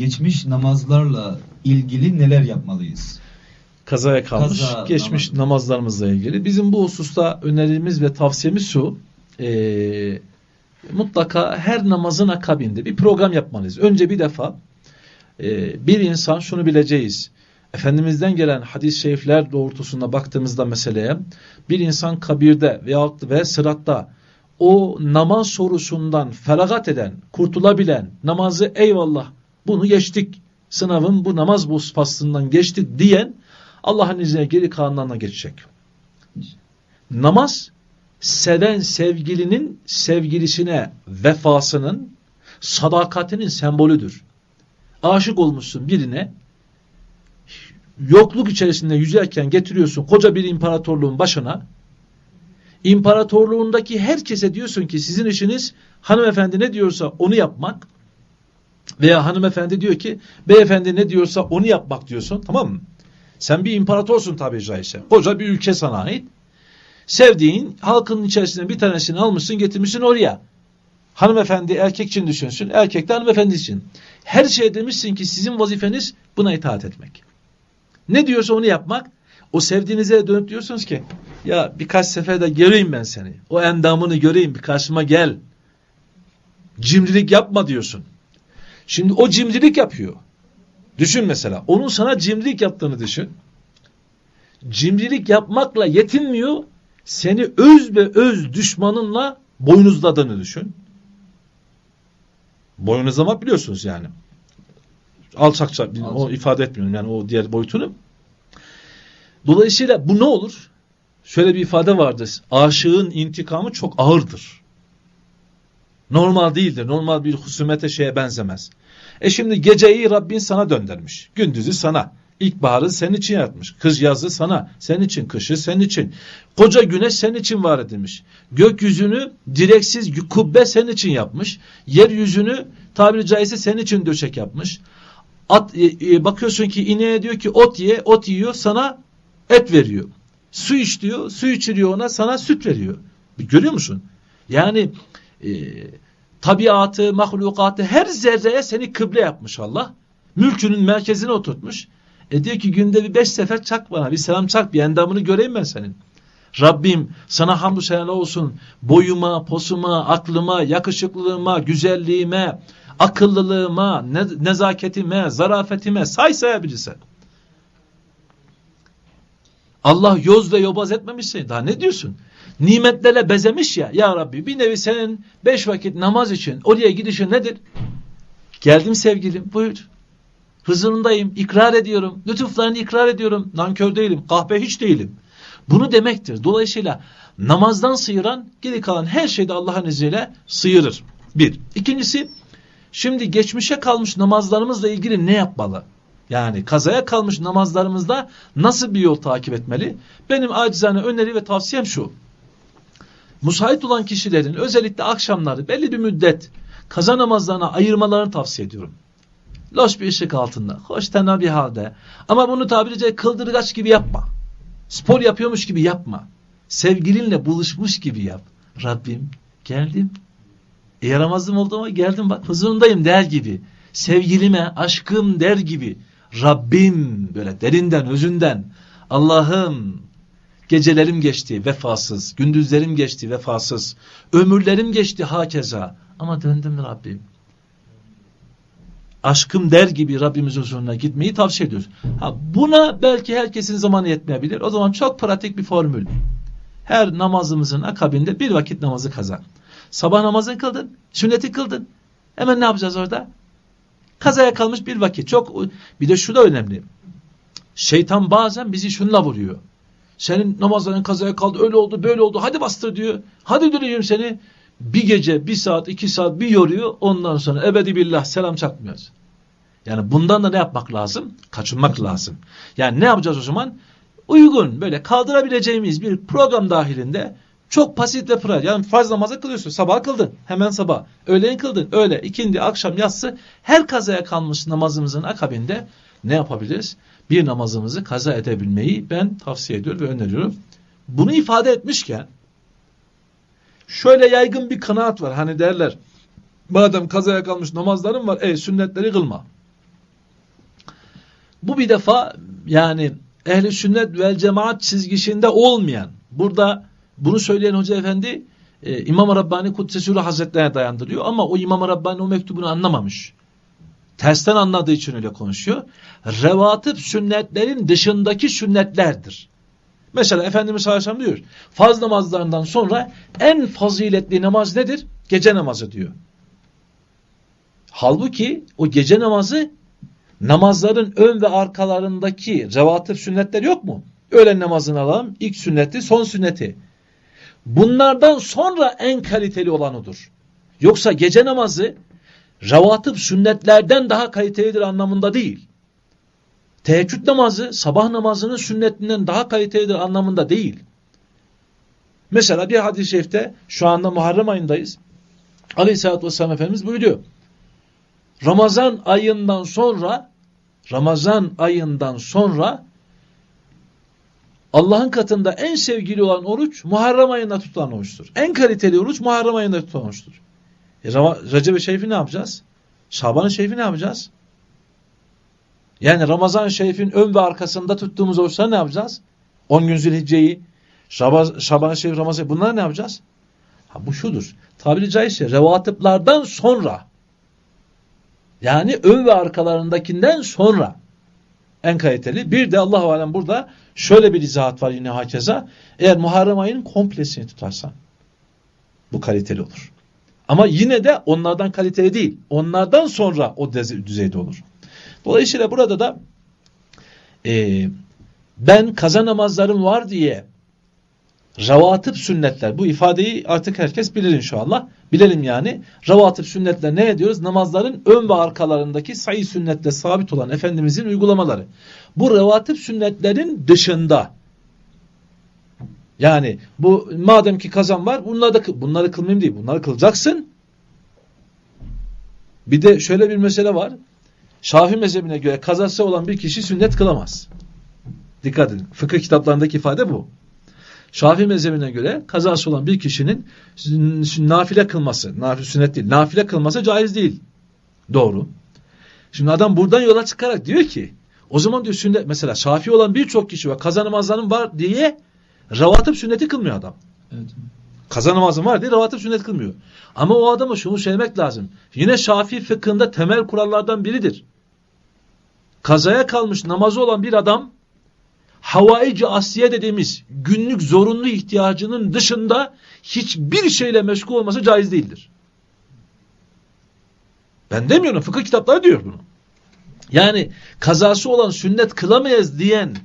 geçmiş namazlarla ilgili neler yapmalıyız? Kazaya kalmış Kaza geçmiş namazı. namazlarımızla ilgili. Bizim bu hususta önerimiz ve tavsiyemiz şu. eee, mutlaka her namazın akabinde bir program yapmalıyız. Önce bir defa eee, bir insan şunu bileceğiz. Efendimizden gelen hadis-i şerifler doğrultusunda baktığımızda meseleye bir insan kabirde veyahut ve sıratta o namaz sorusundan feragat eden, kurtulabilen, namazı eyvallah bunu geçtik, sınavın bu namaz bu faslından geçtik diyen Allah'ın izniyle geri kalanlarına geçecek. Namaz seven sevgilinin sevgilisine vefasının, sadakatinin sembolüdür. Aşık olmuşsun birine, yokluk içerisinde yüzerken getiriyorsun koca bir imparatorluğun başına, imparatorluğundaki herkese diyorsun ki sizin işiniz hanımefendi ne diyorsa onu yapmak veya hanımefendi diyor ki beyefendi ne diyorsa onu yapmak diyorsun tamam mı? Sen bir imparatorsun tabii caizse. Koca bir ülke sana ait. Sevdiğin halkın içerisinden bir tanesini almışsın getirmişsin oraya. Hanımefendi erkek için düşünsün. Erkek de hanımefendi için. Her şeye demişsin ki sizin vazifeniz buna itaat etmek. Ne diyorsa onu yapmak. O sevdiğinize dönüp diyorsunuz ki ya birkaç sefer de göreyim ben seni. O endamını göreyim bir karşıma gel. Cimrilik yapma diyorsun. Şimdi o cimrilik yapıyor. Düşün mesela. Onun sana cimrilik yaptığını düşün. Cimrilik yapmakla yetinmiyor. Seni öz ve öz düşmanınla boynuzladığını düşün. Boynuzlamak biliyorsunuz yani. Alçakça o Alçak. ifade etmiyorum yani o diğer boyutunu. Dolayısıyla bu ne olur? Şöyle bir ifade vardır. Aşığın intikamı çok ağırdır. Normal değildir. Normal bir husumete şeye benzemez. E şimdi geceyi Rabbin sana döndürmüş. Gündüzü sana. İlkbaharı senin için yaratmış. Kız yazı sana. Senin için. Kışı senin için. Koca güneş senin için var edilmiş. Gökyüzünü direksiz kubbe senin için yapmış. Yeryüzünü tabiri caizse senin için döşek yapmış. At, e, e, bakıyorsun ki ineğe diyor ki ot ye, ot yiyor sana et veriyor. Su iç diyor, su içiriyor ona sana süt veriyor. Görüyor musun? Yani e, tabiatı, mahlukatı her zerreye seni kıble yapmış Allah. Mülkünün merkezine oturtmuş. E diyor ki günde bir beş sefer çak bana, bir selam çak, bir endamını göreyim ben senin. Rabbim sana hamdü seneler olsun. Boyuma, posuma, aklıma, yakışıklılığıma, güzelliğime, akıllılığıma, ne, nezaketime, zarafetime say sayabilirsen. Allah yoz ve yobaz etmemiş seni. Daha ne diyorsun? Nimetlerle bezemiş ya. Ya Rabbi bir nevi senin beş vakit namaz için oraya gidişin nedir? Geldim sevgilim buyur. Huzurundayım. ikrar ediyorum. Lütuflarını ikrar ediyorum. Nankör değilim. Kahpe hiç değilim. Bunu demektir. Dolayısıyla namazdan sıyıran geri kalan her şeyde Allah'ın izniyle sıyırır. Bir. İkincisi şimdi geçmişe kalmış namazlarımızla ilgili ne yapmalı? Yani kazaya kalmış namazlarımızda nasıl bir yol takip etmeli? Benim acizane öneri ve tavsiyem şu. Müsait olan kişilerin özellikle akşamları belli bir müddet kaza namazlarına ayırmalarını tavsiye ediyorum. Loş bir ışık altında, hoş tenha bir halde. Ama bunu tabiri caizse kıldırgaç gibi yapma. Spor yapıyormuş gibi yapma. Sevgilinle buluşmuş gibi yap. Rabbim geldim. E, yaramazdım oldu ama geldim bak huzurundayım der gibi. Sevgilime aşkım der gibi. Rabbim böyle derinden özünden Allah'ım gecelerim geçti vefasız, gündüzlerim geçti vefasız, ömürlerim geçti hakeza ama döndüm Rabbim. Aşkım der gibi Rabbimizin huzuruna gitmeyi tavsiye ediyoruz. Ha, buna belki herkesin zamanı yetmeyebilir. O zaman çok pratik bir formül. Her namazımızın akabinde bir vakit namazı kazan. Sabah namazını kıldın, sünneti kıldın. Hemen ne yapacağız orada? Kazaya kalmış bir vakit. Çok bir de şu da önemli. Şeytan bazen bizi şunla vuruyor. Senin namazların kazaya kaldı, öyle oldu, böyle oldu. Hadi bastır diyor. Hadi döneyim seni. Bir gece, bir saat, iki saat bir yoruyor. Ondan sonra ebedi billah selam çakmıyoruz. Yani bundan da ne yapmak lazım? Kaçınmak lazım. Yani ne yapacağız o zaman? Uygun, böyle kaldırabileceğimiz bir program dahilinde çok basit ve pratik. Yani farz namazı kılıyorsun. Sabah kıldın. Hemen sabah. Öğlen kıldın. Öğle, ikindi, akşam, yatsı. Her kazaya kalmış namazımızın akabinde ne yapabiliriz? Bir namazımızı kaza edebilmeyi ben tavsiye ediyorum ve öneriyorum. Bunu ifade etmişken şöyle yaygın bir kanaat var. Hani derler madem kazaya kalmış namazların var, e sünnetleri kılma. Bu bir defa yani ehli sünnet vel cemaat çizgisinde olmayan, burada bunu söyleyen Hoca Efendi e, İmam-ı Rabbani Kuddesülü Hazretlerine dayandırıyor ama o İmam-ı Rabbani o mektubunu anlamamış. Tersten anladığı için öyle konuşuyor. Revatip sünnetlerin dışındaki sünnetlerdir. Mesela Efendimiz sallallahu aleyhi ve sellem diyor. Farz namazlarından sonra en faziletli namaz nedir? Gece namazı diyor. Halbuki o gece namazı namazların ön ve arkalarındaki revatip sünnetler yok mu? Öğlen namazını alalım. ilk sünneti, son sünneti. Bunlardan sonra en kaliteli olan odur. Yoksa gece namazı revatip sünnetlerden daha kalitelidir anlamında değil. Teheccüd namazı sabah namazının sünnetinden daha kalitelidir anlamında değil. Mesela bir hadis-i şerifte şu anda Muharrem ayındayız. Aleyhisselatü Vesselam Efendimiz buyuruyor. Ramazan ayından sonra Ramazan ayından sonra Allah'ın katında en sevgili olan oruç Muharrem ayında tutulan oruçtur. En kaliteli oruç Muharrem ayında tutulan oruçtur. E, Recep-i Şerif'i ne yapacağız? Şaban-ı Şerif'i ne yapacağız? Yani Ramazan-ı Şerif'in ön ve arkasında tuttuğumuz oruçları ne yapacağız? 10 gün Zilhicce'yi, Şaban-ı Şerif, Ramazan bunları ne yapacağız? Ha, bu şudur. Tabiri caizse revatiplardan sonra yani ön ve arkalarındakinden sonra en kaliteli. Bir de Allah-u Alem burada şöyle bir izahat var yine hakeza. Eğer Muharrem ayının komplesini tutarsan bu kaliteli olur. Ama yine de onlardan kaliteli değil. Onlardan sonra o düzeyde olur. Dolayısıyla burada da e, ben kaza namazlarım var diye revatip sünnetler bu ifadeyi artık herkes bilir inşallah. Bilelim yani. Revatip sünnetler ne ediyoruz? Namazların ön ve arkalarındaki sayı sünnette sabit olan Efendimizin uygulamaları. Bu revatip sünnetlerin dışında yani bu madem ki kazan var bunları da bunları kılmayayım değil. Bunları kılacaksın. Bir de şöyle bir mesele var. Şafi mezhebine göre kazası olan bir kişi sünnet kılamaz. Dikkat edin. Fıkıh kitaplarındaki ifade bu. Şafi mezhebine göre kazası olan bir kişinin nafile kılması, nafile sünnet değil, nafile kılması caiz değil. Doğru. Şimdi adam buradan yola çıkarak diyor ki, o zaman diyor sünnet, mesela Şafi olan birçok kişi var, kaza namazlarının var diye revatip sünneti kılmıyor adam. Evet. Kaza namazı var diye revatip sünnet kılmıyor. Ama o adama şunu söylemek lazım. Yine Şafii fıkhında temel kurallardan biridir. Kazaya kalmış namazı olan bir adam havaici asliye dediğimiz günlük zorunlu ihtiyacının dışında hiçbir şeyle meşgul olması caiz değildir. Ben demiyorum fıkıh kitapları diyor bunu. Yani kazası olan sünnet kılamayız diyen,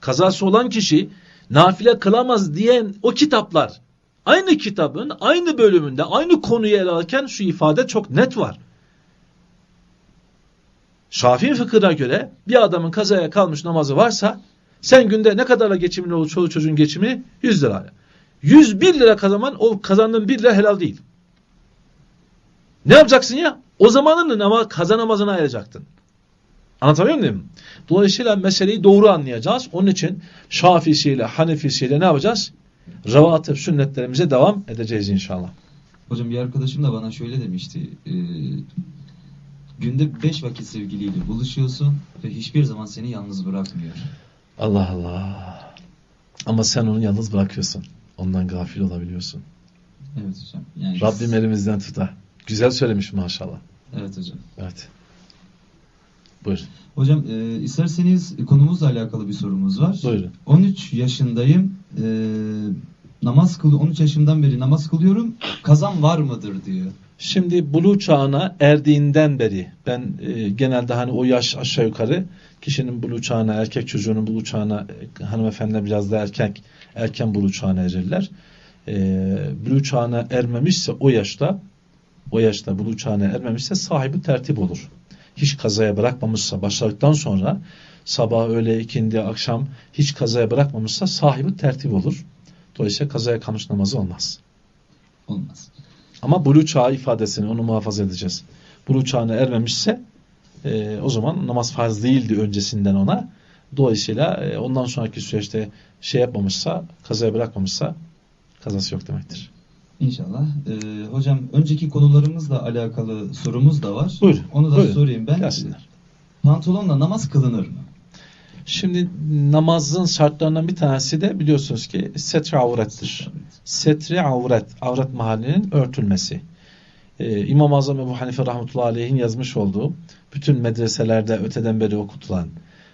kazası olan kişi nafile kılamaz diyen o kitaplar aynı kitabın aynı bölümünde aynı konuyu ele alırken şu ifade çok net var. Şafii fıkhına göre bir adamın kazaya kalmış namazı varsa sen günde ne kadarla geçimini olur çoluk çocuğun geçimi? 100 lira. 101 lira kazanman o kazandığın 1 lira helal değil. Ne yapacaksın ya? O zamanını ama kazanamazına ayıracaktın. Anlatabiliyor muyum? Dolayısıyla meseleyi doğru anlayacağız. Onun için Şafisiyle, Hanefisiyle ne yapacağız? Revatip sünnetlerimize devam edeceğiz inşallah. Hocam bir arkadaşım da bana şöyle demişti. E, günde beş vakit sevgiliyle buluşuyorsun ve hiçbir zaman seni yalnız bırakmıyor. Allah Allah. Ama sen onu yalnız bırakıyorsun. Ondan gafil olabiliyorsun. Evet hocam. Yani Rabbim elimizden tutar. Güzel söylemiş maşallah. Evet hocam. Evet. Buyur. Hocam e, isterseniz konumuzla alakalı bir sorumuz var. Buyurun. 13 yaşındayım. E, namaz kıl 13 yaşımdan beri namaz kılıyorum. Kazan var mıdır diyor. Şimdi bulu çağına erdiğinden beri ben e, genelde hani o yaş aşağı yukarı kişinin bulu çağına erkek çocuğunun bulu çağına e, hanımefendiler biraz da erkek erken bulu çağına erirler. E, bulu çağına ermemişse o yaşta o yaşta bulu çağına ermemişse sahibi tertip olur. Hiç kazaya bırakmamışsa başladıktan sonra sabah öğle ikindi akşam hiç kazaya bırakmamışsa sahibi tertip olur. Dolayısıyla kazaya kalmış namazı olmaz. Olmaz. Ama bulu çağı ifadesini onu muhafaza edeceğiz. Bulu çağına ermemişse e, o zaman namaz farz değildi öncesinden ona. Dolayısıyla e, ondan sonraki süreçte şey yapmamışsa, kazaya bırakmamışsa kazası yok demektir. İnşallah. Ee, hocam önceki konularımızla alakalı sorumuz da var. Buyurun. Onu da buyurun. sorayım. Gelsinler. Pantolonla namaz kılınır mı? Şimdi namazın şartlarından bir tanesi de biliyorsunuz ki setre avrettir. Setre avret, avret mahallinin örtülmesi. Ee, İmam-ı Azam Ebu Hanife rahmetullahi aleyhin yazmış olduğu bütün medreselerde öteden beri okutulan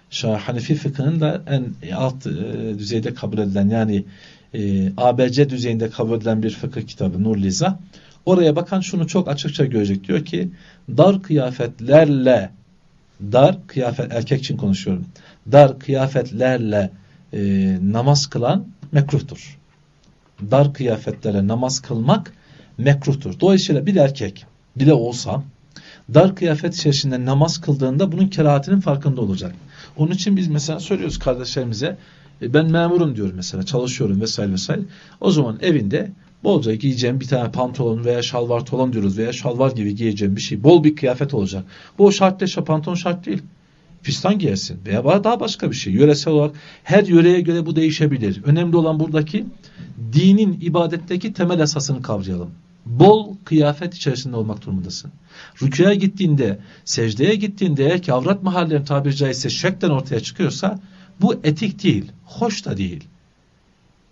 Şah Hanifi fıkhının da en alt e, düzeyde kabul edilen yani e, ABC düzeyinde kabul edilen bir fıkıh kitabı Nur Liza. Oraya bakan şunu çok açıkça görecek. Diyor ki dar kıyafetlerle dar kıyafet erkek için konuşuyorum. Dar kıyafetlerle e, namaz kılan mekruhtur. Dar kıyafetlere namaz kılmak mekruhtur. Dolayısıyla bir erkek bile olsa dar kıyafet içerisinde namaz kıldığında bunun kerahatinin farkında olacak. Onun için biz mesela söylüyoruz kardeşlerimize e, ben memurum diyorum mesela çalışıyorum vesaire vesaire. O zaman evinde bolca giyeceğim bir tane pantolon veya şalvar tolon diyoruz veya şalvar gibi giyeceğim bir şey. Bol bir kıyafet olacak. Bu şart değil, pantolon şart değil. Fistan giyersin veya daha başka bir şey. Yöresel olarak her yöreye göre bu değişebilir. Önemli olan buradaki dinin ibadetteki temel esasını kavrayalım. Bol kıyafet içerisinde olmak durumundasın. Rüküye gittiğinde, secdeye gittiğinde eğer ki avrat mahallenin tabiri caizse şekten ortaya çıkıyorsa bu etik değil, hoş da değil.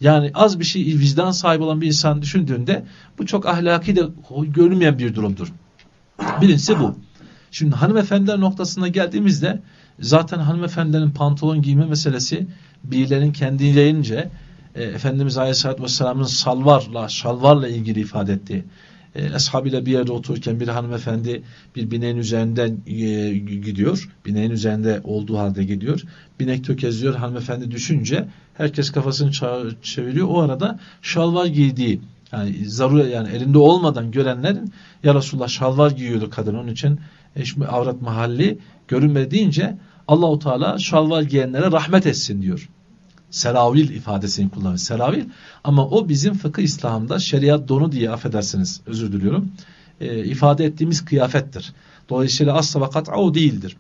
Yani az bir şey vicdan sahibi olan bir insan düşündüğünde bu çok ahlaki de görünmeyen bir durumdur. Birincisi bu. Şimdi hanımefendiler noktasına geldiğimizde zaten hanımefendilerin pantolon giyme meselesi birilerinin kendilerince e, Efendimiz Aleyhisselatü Vesselam'ın salvarla, şalvarla ilgili ifade ettiği e, eshabıyla bir yerde otururken bir hanımefendi bir bineğin üzerinden e, gidiyor. Bineğin üzerinde olduğu halde gidiyor. Binek tökezliyor. Hanımefendi düşünce herkes kafasını çeviriyor. O arada şalvar giydiği yani zarura yani elinde olmadan görenlerin ya Resulullah şalvar giyiyordu kadın onun için eşmi avrat mahalli görünmedi deyince Allahu Teala şalvar giyenlere rahmet etsin diyor. Seravil ifadesini kullanıyor. Seravil ama o bizim fıkıh İslam'da şeriat donu diye affedersiniz özür diliyorum. E, ifade ettiğimiz kıyafettir. Dolayısıyla asla vakat o değildir.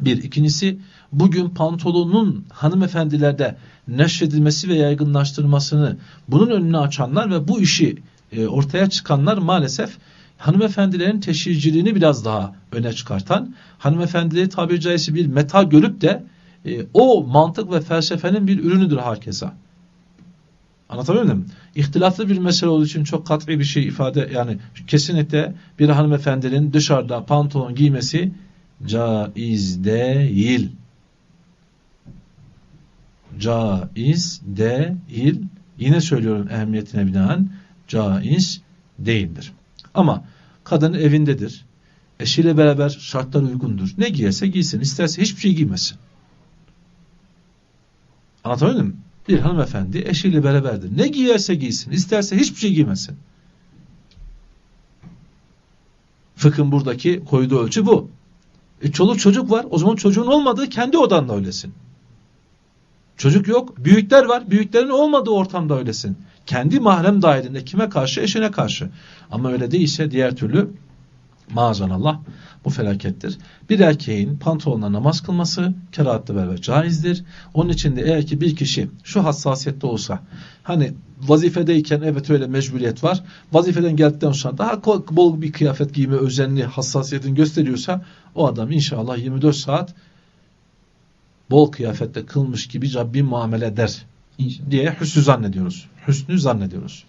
Bir. ikincisi bugün pantolonun hanımefendilerde neşredilmesi ve yaygınlaştırılmasını bunun önünü açanlar ve bu işi e, ortaya çıkanlar maalesef hanımefendilerin teşhirciliğini biraz daha öne çıkartan, hanımefendileri tabiri caizse bir meta görüp de e, o mantık ve felsefenin bir ürünüdür herkese. Anlatabiliyor muyum? İhtilaflı bir mesele olduğu için çok kat'i bir şey ifade yani kesinlikle bir hanımefendinin dışarıda pantolon giymesi caiz değil. Caiz değil. Yine söylüyorum ehemmiyetine binaen caiz değildir. Ama kadın evindedir. Eşiyle beraber şartlar uygundur. Ne giyerse giysin. isterse hiçbir şey giymesin. Anlatabildim mi? Bir hanımefendi eşiyle beraberdir. Ne giyerse giysin. isterse hiçbir şey giymesin. Fıkhın buradaki koyduğu ölçü bu. E, çoluk çocuk var. O zaman çocuğun olmadığı kendi odanda öylesin. Çocuk yok. Büyükler var. Büyüklerin olmadığı ortamda öylesin. Kendi mahrem dairinde kime karşı? Eşine karşı. Ama öyle değilse diğer türlü maazanallah bu felakettir. Bir erkeğin pantolonla namaz kılması kerahatlı beraber caizdir. Onun için de eğer ki bir kişi şu hassasiyette olsa hani vazifedeyken evet öyle mecburiyet var. Vazifeden geldikten sonra daha bol bir kıyafet giyme özenli hassasiyetini gösteriyorsa o adam inşallah 24 saat bol kıyafetle kılmış gibi Rabbim muamele eder İnşallah. diye hüsnü zannediyoruz. Hüsnü zannediyoruz.